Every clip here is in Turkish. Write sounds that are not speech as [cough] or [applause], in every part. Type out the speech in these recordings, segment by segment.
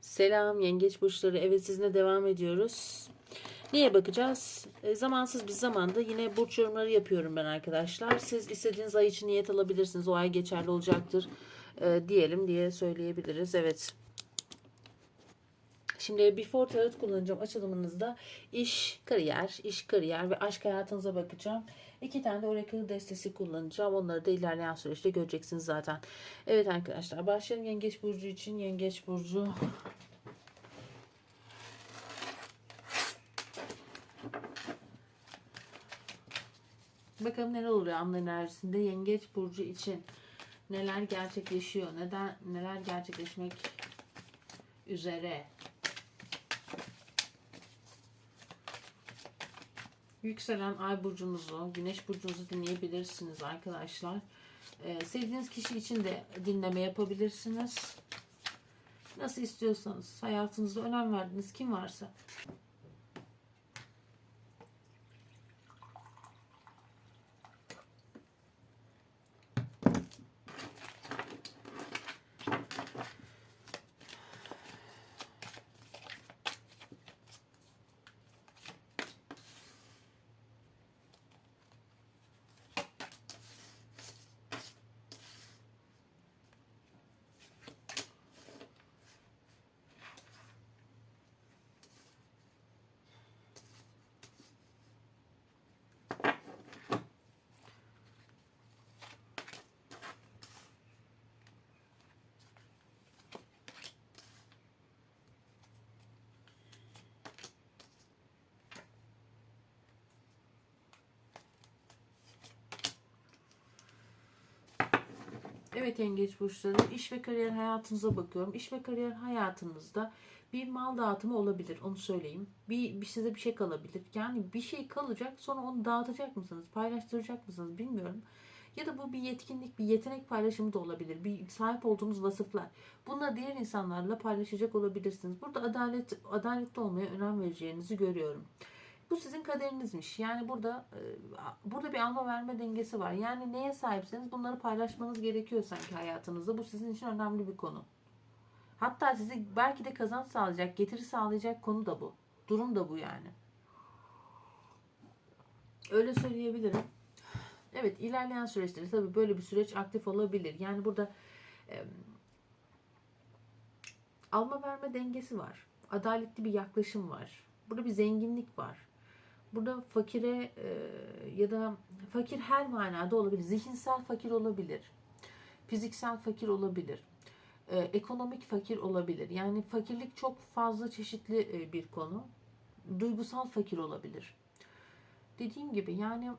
Selam yengeç burçları. Evet sizinle devam ediyoruz. Neye bakacağız? E, zamansız bir zamanda yine burç yorumları yapıyorum ben arkadaşlar. Siz istediğiniz ay için niyet alabilirsiniz. O ay geçerli olacaktır e, diyelim diye söyleyebiliriz. Evet. Şimdi Before Tarot kullanacağım açılımınızda iş, kariyer, iş, kariyer ve aşk hayatınıza bakacağım. İki tane de Oracle destesi kullanacağım. Onları da ilerleyen süreçte göreceksiniz zaten. Evet arkadaşlar başlayalım Yengeç Burcu için. Yengeç Burcu Bakalım neler oluyor anla enerjisinde Yengeç Burcu için. Neler gerçekleşiyor? Neden neler gerçekleşmek üzere? Yükselen ay burcunuzu, güneş burcunuzu dinleyebilirsiniz arkadaşlar. Ee, sevdiğiniz kişi için de dinleme yapabilirsiniz. Nasıl istiyorsanız, hayatınızda önem verdiğiniz kim varsa. Evet yengeç burçları iş ve kariyer hayatınıza bakıyorum. İş ve kariyer hayatınızda bir mal dağıtımı olabilir onu söyleyeyim. Bir, bir size bir şey kalabilir. Yani bir şey kalacak sonra onu dağıtacak mısınız? Paylaştıracak mısınız bilmiyorum. Ya da bu bir yetkinlik, bir yetenek paylaşımı da olabilir. Bir sahip olduğunuz vasıflar. Bunları diğer insanlarla paylaşacak olabilirsiniz. Burada adalet adaletli olmaya önem vereceğinizi görüyorum. Bu sizin kaderinizmiş. Yani burada e, burada bir alma verme dengesi var. Yani neye sahipseniz bunları paylaşmanız gerekiyor sanki hayatınızda. Bu sizin için önemli bir konu. Hatta size belki de kazanç sağlayacak, getiri sağlayacak konu da bu. Durum da bu yani. Öyle söyleyebilirim. Evet ilerleyen süreçte tabii böyle bir süreç aktif olabilir. Yani burada e, alma verme dengesi var. Adaletli bir yaklaşım var. Burada bir zenginlik var. Burada fakire e, ya da fakir her manada olabilir. Zihinsel fakir olabilir. Fiziksel fakir olabilir. E, ekonomik fakir olabilir. Yani fakirlik çok fazla çeşitli e, bir konu. Duygusal fakir olabilir. Dediğim gibi yani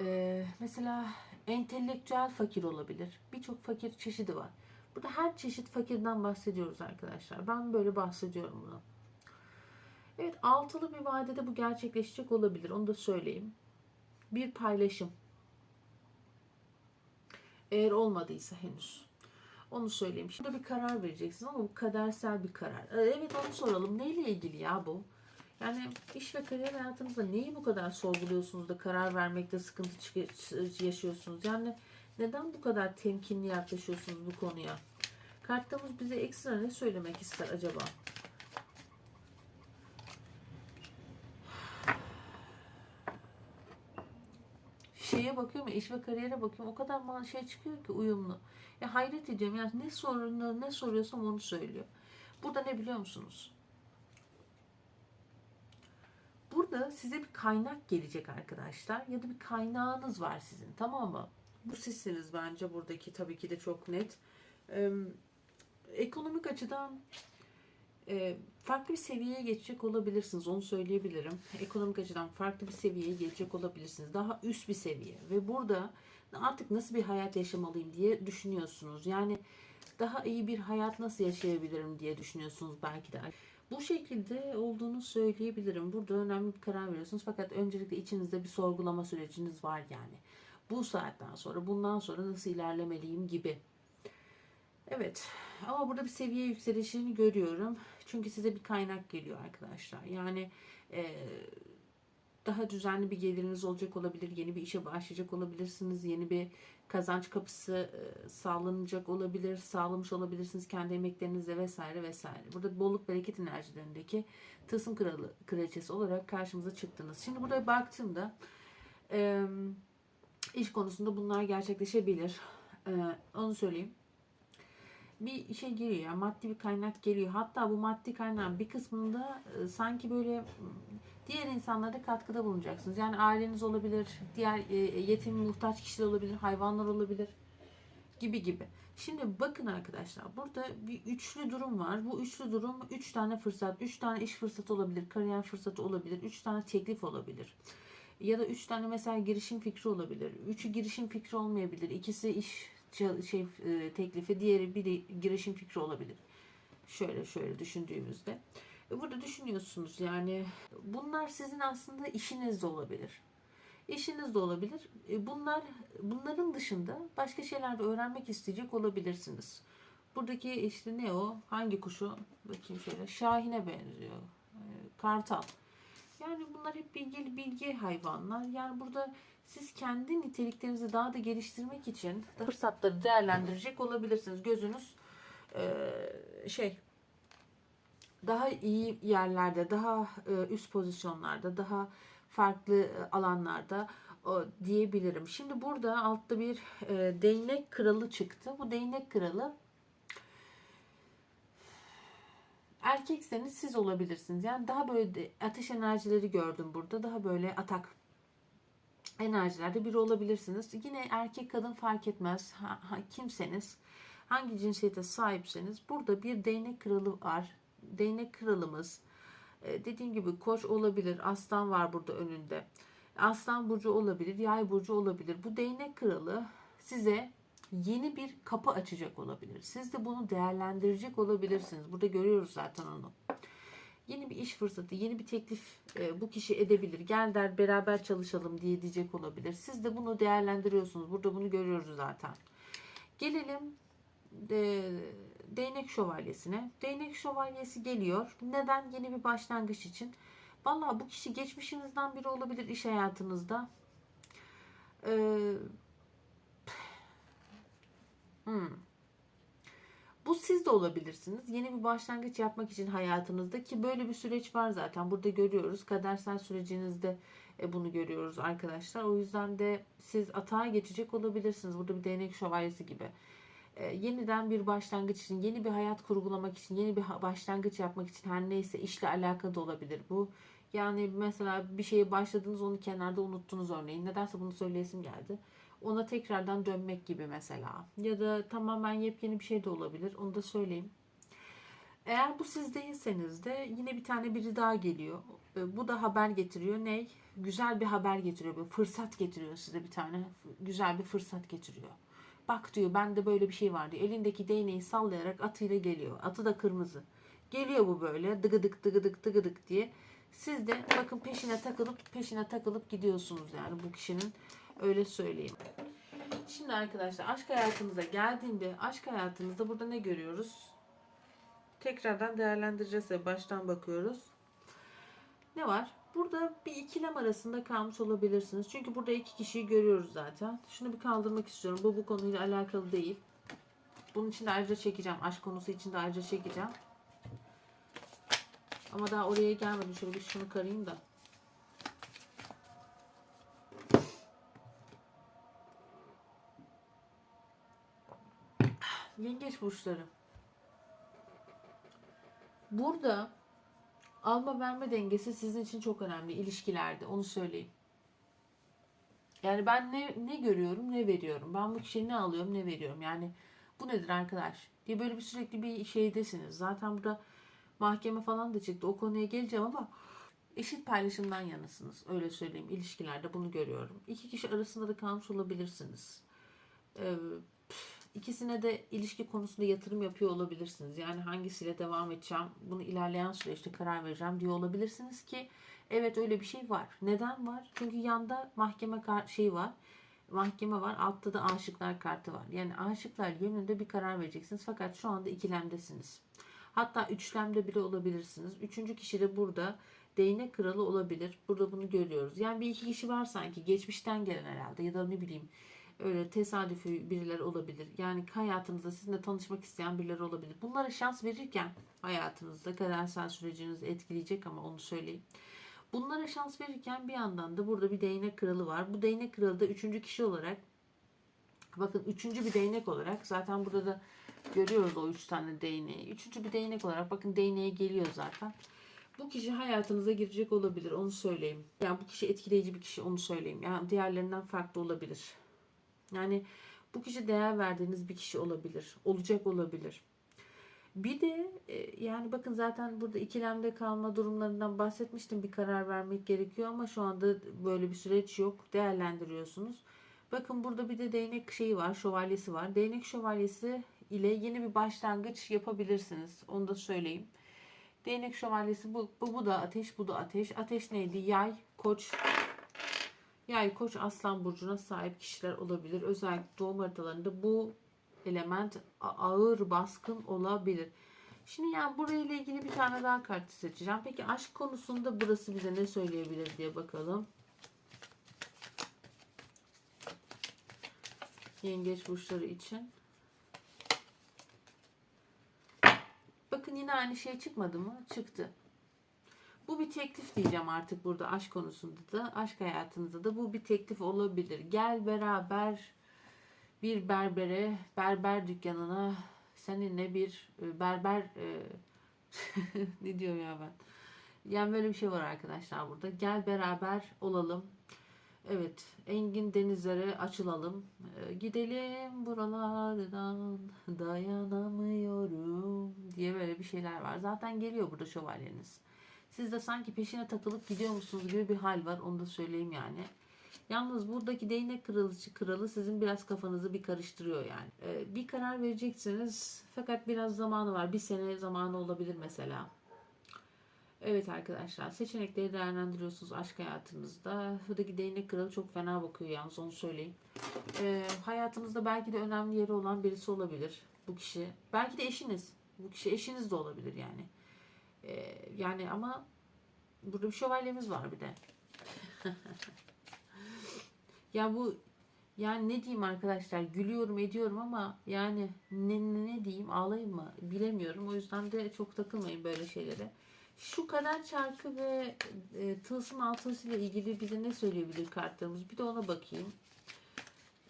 e, mesela entelektüel fakir olabilir. Birçok fakir çeşidi var. Burada her çeşit fakirden bahsediyoruz arkadaşlar. Ben böyle bahsediyorum bunu. Evet altılı bir vadede bu gerçekleşecek olabilir. Onu da söyleyeyim. Bir paylaşım. Eğer olmadıysa henüz. Onu söyleyeyim. Şimdi bir karar vereceksiniz ama bu kadersel bir karar. Ee, Evet onu soralım. Neyle ilgili ya bu? Yani iş ve kariyer hayatınızda neyi bu kadar sorguluyorsunuz da karar vermekte sıkıntı yaşıyorsunuz? Yani neden bu kadar temkinli yaklaşıyorsunuz bu konuya? Kartımız bize ekstra ne söylemek ister acaba? Şeye bakıyorum iş ve kariyere bakıyorum o kadar bana şey çıkıyor ki uyumlu. Ya hayret ediyorum yani ne sorunu ne soruyorsam onu söylüyor. Burada ne biliyor musunuz? Burada size bir kaynak gelecek arkadaşlar ya da bir kaynağınız var sizin tamam mı? Bu sizsiniz bence buradaki tabii ki de çok net. Ee, ekonomik açıdan farklı bir seviyeye geçecek olabilirsiniz. Onu söyleyebilirim. Ekonomik açıdan farklı bir seviyeye gelecek olabilirsiniz. Daha üst bir seviye. Ve burada artık nasıl bir hayat yaşamalıyım diye düşünüyorsunuz. Yani daha iyi bir hayat nasıl yaşayabilirim diye düşünüyorsunuz belki de. Bu şekilde olduğunu söyleyebilirim. Burada önemli bir karar veriyorsunuz. Fakat öncelikle içinizde bir sorgulama süreciniz var yani. Bu saatten sonra, bundan sonra nasıl ilerlemeliyim gibi. Evet ama burada bir seviye yükselişini görüyorum. Çünkü size bir kaynak geliyor arkadaşlar. Yani e, daha düzenli bir geliriniz olacak olabilir. Yeni bir işe başlayacak olabilirsiniz. Yeni bir kazanç kapısı e, sağlanacak olabilir. Sağlamış olabilirsiniz kendi emeklerinizle vesaire vesaire. Burada bolluk bereket enerjilerindeki tılsım kralı, kraliçesi olarak karşımıza çıktınız. Şimdi burada baktığımda e, iş konusunda bunlar gerçekleşebilir. E, onu söyleyeyim bir şey giriyor yani maddi bir kaynak geliyor. Hatta bu maddi kaynağın bir kısmında e, sanki böyle diğer insanlara katkıda bulunacaksınız. Yani aileniz olabilir, diğer e, yetim muhtaç kişiler olabilir, hayvanlar olabilir gibi gibi. Şimdi bakın arkadaşlar burada bir üçlü durum var. Bu üçlü durum üç tane fırsat, üç tane iş fırsatı olabilir, kariyer fırsatı olabilir, üç tane teklif olabilir. Ya da üç tane mesela girişim fikri olabilir. Üçü girişim fikri olmayabilir. İkisi iş şey e, teklifi, diğeri bir girişim fikri olabilir. Şöyle şöyle düşündüğümüzde. E, Burada düşünüyorsunuz yani bunlar sizin aslında işiniz de olabilir. İşiniz de olabilir. E, Bunlar bunların dışında başka şeyler de öğrenmek isteyecek olabilirsiniz. Buradaki işte ne o? Hangi kuşu? Bakayım şöyle. Şahine benziyor. E, Kartal. Yani bunlar hep bilgi bilgi hayvanlar. Yani burada siz kendi niteliklerinizi daha da geliştirmek için fırsatları değerlendirecek olabilirsiniz. Gözünüz eee, şey daha iyi yerlerde, daha e, üst pozisyonlarda, daha farklı e, alanlarda diyebilirim. Şimdi burada altta bir e, değnek kralı çıktı. Bu değnek kralı erkekseniz siz olabilirsiniz. Yani daha böyle ateş enerjileri gördüm burada. Daha böyle atak enerjilerde biri olabilirsiniz. Yine erkek kadın fark etmez. Ha, ha- kimseniz, hangi cinsiyete sahipseniz burada bir değnek kralı var. Değnek kralımız e, dediğim gibi koç olabilir. Aslan var burada önünde. Aslan burcu olabilir, yay burcu olabilir. Bu değnek kralı size yeni bir kapı açacak olabilir. Siz de bunu değerlendirecek olabilirsiniz. Burada görüyoruz zaten onu. Yeni bir iş fırsatı, yeni bir teklif e, bu kişi edebilir. Gel der beraber çalışalım diye diyecek olabilir. Siz de bunu değerlendiriyorsunuz. Burada bunu görüyoruz zaten. Gelelim e, değnek şövalyesine. Değnek şövalyesi geliyor. Neden? Yeni bir başlangıç için. Vallahi bu kişi geçmişinizden biri olabilir iş hayatınızda. Ee, hmm. Bu siz de olabilirsiniz. Yeni bir başlangıç yapmak için hayatınızda ki böyle bir süreç var zaten. Burada görüyoruz. Kadersel sürecinizde e, bunu görüyoruz arkadaşlar. O yüzden de siz atağa geçecek olabilirsiniz. Burada bir değnek şövalyesi gibi. E, yeniden bir başlangıç için, yeni bir hayat kurgulamak için, yeni bir başlangıç yapmak için her neyse işle alakalı da olabilir bu. Yani mesela bir şeye başladınız onu kenarda unuttunuz örneğin. Nedense bunu söyleyesim geldi. Ona tekrardan dönmek gibi mesela. Ya da tamamen yepyeni bir şey de olabilir. Onu da söyleyeyim. Eğer bu siz değilseniz de yine bir tane biri daha geliyor. E, Bu da haber getiriyor. Ne? Güzel bir haber getiriyor. Bir fırsat getiriyor size bir tane. Güzel bir fırsat getiriyor. Bak diyor bende böyle bir şey var diyor. Elindeki değneği sallayarak atıyla geliyor. Atı da kırmızı. Geliyor bu böyle dıgıdık dıgıdık dıgıdık diye. Siz de bakın peşine takılıp peşine takılıp gidiyorsunuz yani bu kişinin öyle söyleyeyim. Şimdi arkadaşlar aşk hayatımıza geldiğinde aşk hayatımızda burada ne görüyoruz? Tekrardan değerlendireceğiz ve baştan bakıyoruz. Ne var? Burada bir ikilem arasında kalmış olabilirsiniz. Çünkü burada iki kişiyi görüyoruz zaten. Şunu bir kaldırmak istiyorum. Bu bu konuyla alakalı değil. Bunun için de ayrıca çekeceğim. Aşk konusu için de ayrıca çekeceğim. Ama daha oraya gelmedim. Şöyle bir şunu karayım da. Yengeç burçları. Burada alma verme dengesi sizin için çok önemli ilişkilerde. Onu söyleyeyim. Yani ben ne ne görüyorum ne veriyorum. Ben bu kişiye ne alıyorum ne veriyorum. Yani bu nedir arkadaş? diye böyle bir sürekli bir şeydesiniz. Zaten burada mahkeme falan da çıktı. O konuya geleceğim ama eşit paylaşımdan yanasınız. Öyle söyleyeyim. İlişkilerde bunu görüyorum. İki kişi arasında da kalmış olabilirsiniz. Ee, ikisine de ilişki konusunda yatırım yapıyor olabilirsiniz. Yani hangisiyle devam edeceğim, bunu ilerleyen süreçte karar vereceğim diyor olabilirsiniz ki evet öyle bir şey var. Neden var? Çünkü yanda mahkeme şey var. Mahkeme var. Altta da aşıklar kartı var. Yani aşıklar yönünde bir karar vereceksiniz. Fakat şu anda ikilemdesiniz. Hatta üçlemde bile olabilirsiniz. Üçüncü kişi de burada değnek kralı olabilir. Burada bunu görüyoruz. Yani bir iki kişi var sanki geçmişten gelen herhalde ya da ne bileyim öyle tesadüfi birileri olabilir. Yani hayatınızda sizinle tanışmak isteyen birileri olabilir. Bunlara şans verirken hayatınızda kadersel sürecinizi etkileyecek ama onu söyleyeyim. Bunlara şans verirken bir yandan da burada bir değnek kralı var. Bu değnek kralı da üçüncü kişi olarak bakın üçüncü bir değnek olarak zaten burada da görüyoruz o üç tane değneği. Üçüncü bir değnek olarak bakın değneğe geliyor zaten. Bu kişi hayatınıza girecek olabilir onu söyleyeyim. Yani bu kişi etkileyici bir kişi onu söyleyeyim. Yani diğerlerinden farklı olabilir. Yani bu kişi değer verdiğiniz bir kişi olabilir. Olacak olabilir. Bir de e, yani bakın zaten burada ikilemde kalma durumlarından bahsetmiştim. Bir karar vermek gerekiyor ama şu anda böyle bir süreç yok. Değerlendiriyorsunuz. Bakın burada bir de değnek şeyi var, şövalyesi var. Değnek şövalyesi ile yeni bir başlangıç yapabilirsiniz. Onu da söyleyeyim. Değnek şövalyesi bu, bu, bu da ateş, bu da ateş. Ateş neydi? Yay, koç, Yay, koç, aslan burcuna sahip kişiler olabilir. Özellikle doğum haritalarında bu element ağır baskın olabilir. Şimdi yani burayla ilgili bir tane daha kart seçeceğim. Peki aşk konusunda burası bize ne söyleyebilir diye bakalım. Yengeç burçları için. Bakın yine aynı şey çıkmadı mı? Çıktı. Bu bir teklif diyeceğim artık burada aşk konusunda da aşk hayatınızda da bu bir teklif olabilir. Gel beraber bir berbere, berber dükkanına seninle bir e, berber e, [laughs] ne diyorum ya ben? Yani böyle bir şey var arkadaşlar burada. Gel beraber olalım. Evet, engin denizlere açılalım. E, gidelim buralardan dayanamıyorum diye böyle bir şeyler var. Zaten geliyor burada şövalyeniz. Siz de sanki peşine takılıp gidiyor musunuz gibi bir hal var. Onu da söyleyeyim yani. Yalnız buradaki değnek kralı, kralı sizin biraz kafanızı bir karıştırıyor yani. Ee, bir karar vereceksiniz fakat biraz zamanı var. Bir sene zamanı olabilir mesela. Evet arkadaşlar seçenekleri değerlendiriyorsunuz aşk hayatınızda. Buradaki değnek kralı çok fena bakıyor yalnız onu söyleyeyim. Ee, hayatınızda belki de önemli yeri olan birisi olabilir bu kişi. Belki de eşiniz. Bu kişi eşiniz de olabilir yani. Ee, yani ama burada bir şövalyemiz var bir de. [laughs] ya bu yani ne diyeyim arkadaşlar gülüyorum ediyorum ama yani ne, ne, diyeyim ağlayayım mı bilemiyorum. O yüzden de çok takılmayın böyle şeylere. Şu kadar çarkı ve e, tılsım altısı ile ilgili bize ne söyleyebilir kartlarımız? Bir de ona bakayım.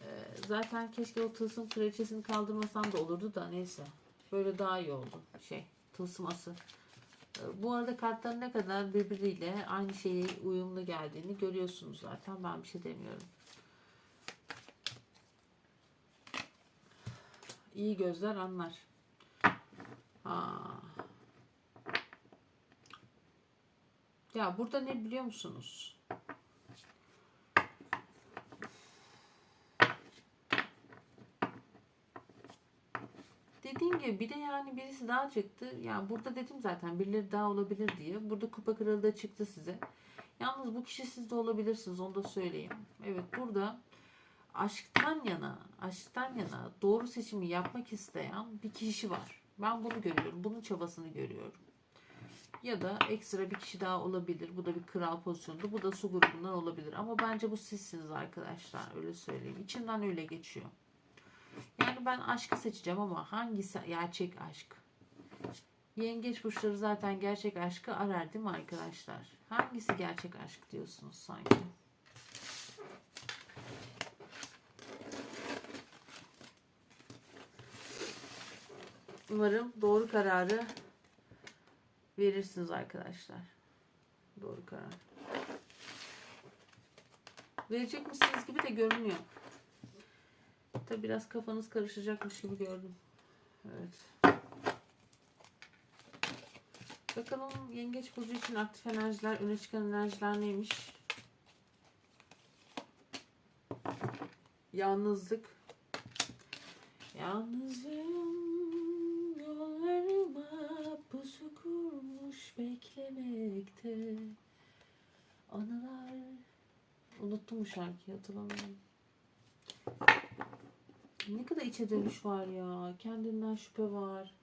E, zaten keşke o tılsım kraliçesini kaldırmasam da olurdu da neyse. Böyle daha iyi oldu. Şey tılsım ası. Bu arada kartların ne kadar birbiriyle aynı şeye uyumlu geldiğini görüyorsunuz zaten. Ben bir şey demiyorum. İyi gözler anlar. Ha. Ya burada ne biliyor musunuz? Dediğim gibi bir de yani birisi daha çıktı. Yani burada dedim zaten birileri daha olabilir diye. Burada kupa kralı da çıktı size. Yalnız bu kişi siz de olabilirsiniz onu da söyleyeyim. Evet burada aşktan yana, aşktan yana doğru seçimi yapmak isteyen bir kişi var. Ben bunu görüyorum. Bunun çabasını görüyorum. Ya da ekstra bir kişi daha olabilir. Bu da bir kral pozisyonunda. Bu da su grubundan olabilir. Ama bence bu sizsiniz arkadaşlar. Öyle söyleyeyim. İçimden öyle geçiyor. Yani ben aşkı seçeceğim ama hangisi gerçek aşk? Yengeç burçları zaten gerçek aşkı arar değil mi arkadaşlar? Hangisi gerçek aşk diyorsunuz sanki? Umarım doğru kararı verirsiniz arkadaşlar. Doğru karar. Verecek misiniz gibi de görünüyor. Tabi biraz kafanız karışacakmış gibi gördüm. Evet. Bakalım yengeç burcu için aktif enerjiler, öne çıkan enerjiler neymiş? Yalnızlık. Yalnızım yollarıma pusu kurmuş beklemekte. Anılar. Unuttum bu şarkıyı hatırlamıyorum. Ne kadar içe dönüş var ya. Kendinden şüphe var.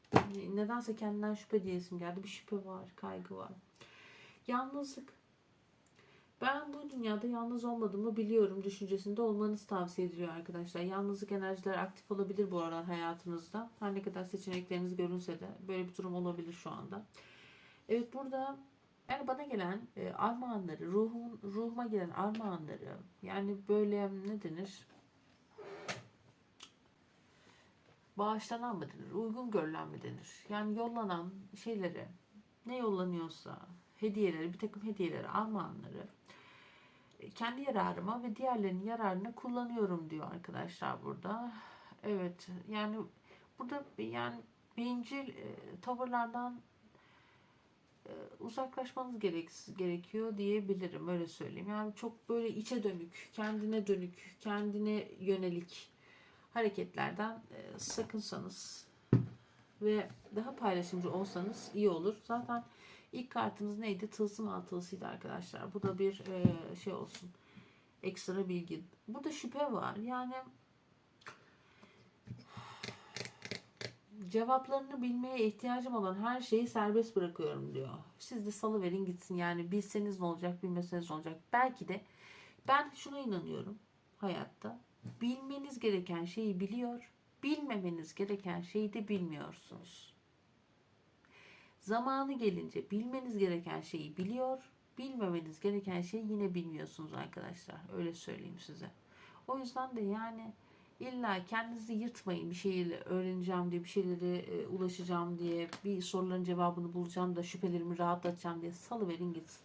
Nedense kendinden şüphe diyesim geldi. Bir şüphe var, kaygı var. Yalnızlık. Ben bu dünyada yalnız olmadığımı biliyorum düşüncesinde olmanız tavsiye ediliyor arkadaşlar. Yalnızlık enerjileri aktif olabilir bu aralar hayatınızda. Her ne kadar seçenekleriniz görünse de böyle bir durum olabilir şu anda. Evet burada yani bana gelen e, armağanları, ruhum, ruhuma gelen armağanları yani böyle ne denir? Bağışlanan mı denir? Uygun görülen mi denir? Yani yollanan şeyleri ne yollanıyorsa hediyeleri, bir takım hediyeleri, armağanları e, kendi yararıma ve diğerlerinin yararına kullanıyorum diyor arkadaşlar burada. Evet yani burada yani bencil e, tavırlardan e, uzaklaşmanız gerek, gerekiyor diyebilirim öyle söyleyeyim. Yani çok böyle içe dönük, kendine dönük, kendine yönelik hareketlerden e, sakınsanız ve daha paylaşımcı olsanız iyi olur. Zaten ilk kartınız neydi? Tılsım altılısıydı arkadaşlar. Bu da bir e, şey olsun. Ekstra bilgi. Burada şüphe var. Yani cevaplarını bilmeye ihtiyacım olan her şeyi serbest bırakıyorum diyor. Siz de salıverin gitsin. Yani bilseniz ne olacak, bilmeseniz ne olacak. Belki de ben şuna inanıyorum hayatta. Bilmeniz gereken şeyi biliyor, bilmemeniz gereken şeyi de bilmiyorsunuz. Zamanı gelince bilmeniz gereken şeyi biliyor, bilmemeniz gereken şeyi yine bilmiyorsunuz arkadaşlar. Öyle söyleyeyim size. O yüzden de yani illa kendinizi yırtmayın bir şeyleri öğreneceğim diye, bir şeylere e, ulaşacağım diye, bir soruların cevabını bulacağım da şüphelerimi rahatlatacağım diye salıverin gitsin.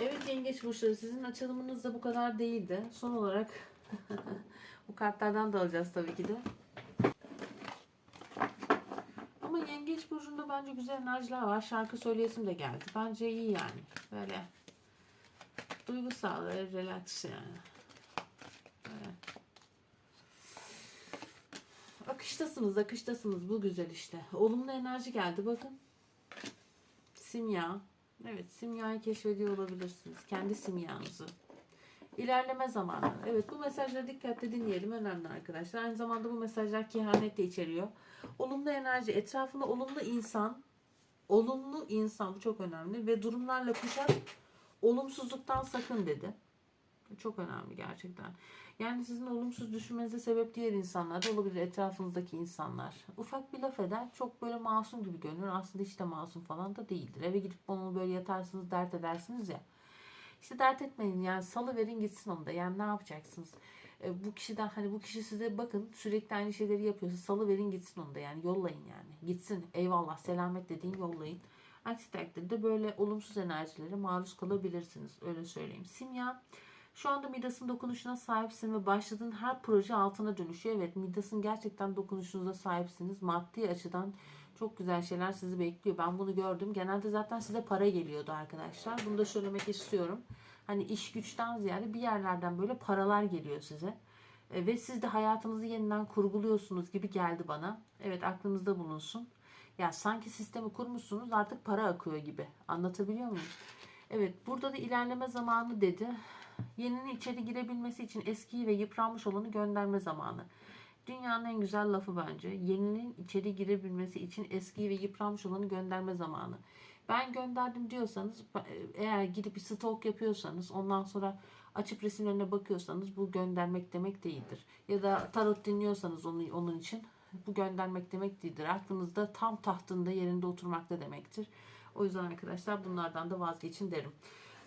Evet yengeç burçları sizin açılımınız da bu kadar değildi. Son olarak [laughs] bu kartlardan da alacağız tabii ki de. Ama yengeç burcunda bence güzel enerjiler var. Şarkı söyleyesim de geldi. Bence iyi yani. Böyle duygusal ve relax yani. Böyle. Akıştasınız, akıştasınız. Bu güzel işte. Olumlu enerji geldi bakın. Simya. Evet, simyayı keşfediyor olabilirsiniz. Kendi simyanızı. İlerleme zamanı. Evet, bu mesajları dikkatle dinleyelim. Önemli arkadaşlar. Aynı zamanda bu mesajlar kehanet de içeriyor. Olumlu enerji, etrafında olumlu insan, olumlu insan bu çok önemli ve durumlarla kuşat olumsuzluktan sakın dedi. Çok önemli gerçekten. Yani sizin olumsuz düşünmenize sebep diğer insanlar da olabilir. Etrafınızdaki insanlar. Ufak bir laf eder. Çok böyle masum gibi görünür. Aslında hiç de masum falan da değildir. Eve gidip onu böyle yatarsınız dert edersiniz ya. İşte dert etmeyin yani salı verin gitsin onu da. Yani ne yapacaksınız? E, bu kişiden hani bu kişi size bakın sürekli aynı şeyleri yapıyorsa salı verin gitsin onu da. Yani yollayın yani. Gitsin eyvallah selamet dediğin yollayın. Aksi takdirde böyle olumsuz enerjilere maruz kalabilirsiniz. Öyle söyleyeyim. Simya şu anda Midas'ın dokunuşuna sahipsin ve başladığın her proje altına dönüşüyor. Evet Midas'ın gerçekten dokunuşunuza sahipsiniz. Maddi açıdan çok güzel şeyler sizi bekliyor. Ben bunu gördüm. Genelde zaten size para geliyordu arkadaşlar. Bunu da söylemek istiyorum. Hani iş güçten ziyade bir yerlerden böyle paralar geliyor size. E, ve siz de hayatınızı yeniden kurguluyorsunuz gibi geldi bana. Evet aklınızda bulunsun. Ya sanki sistemi kurmuşsunuz artık para akıyor gibi. Anlatabiliyor muyum? Evet burada da ilerleme zamanı dedi. Yeninin içeri girebilmesi için eskiyi ve yıpranmış olanı gönderme zamanı. Dünyanın en güzel lafı bence. Yeninin içeri girebilmesi için eskiyi ve yıpranmış olanı gönderme zamanı. Ben gönderdim diyorsanız eğer gidip bir stalk yapıyorsanız ondan sonra açıp resimlerine bakıyorsanız bu göndermek demek değildir. Ya da tarot dinliyorsanız onun, onun için bu göndermek demek değildir. Aklınızda tam tahtında yerinde oturmakta demektir. O yüzden arkadaşlar bunlardan da vazgeçin derim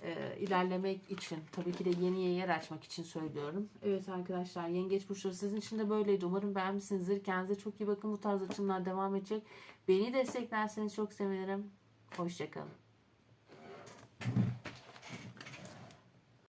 e, ilerlemek için tabii ki de yeniye yer açmak için söylüyorum. Evet arkadaşlar yengeç burçları sizin için de böyleydi. Umarım beğenmişsinizdir. Kendinize çok iyi bakın. Bu tarz açımlar devam edecek. Beni desteklerseniz çok sevinirim. Hoşçakalın.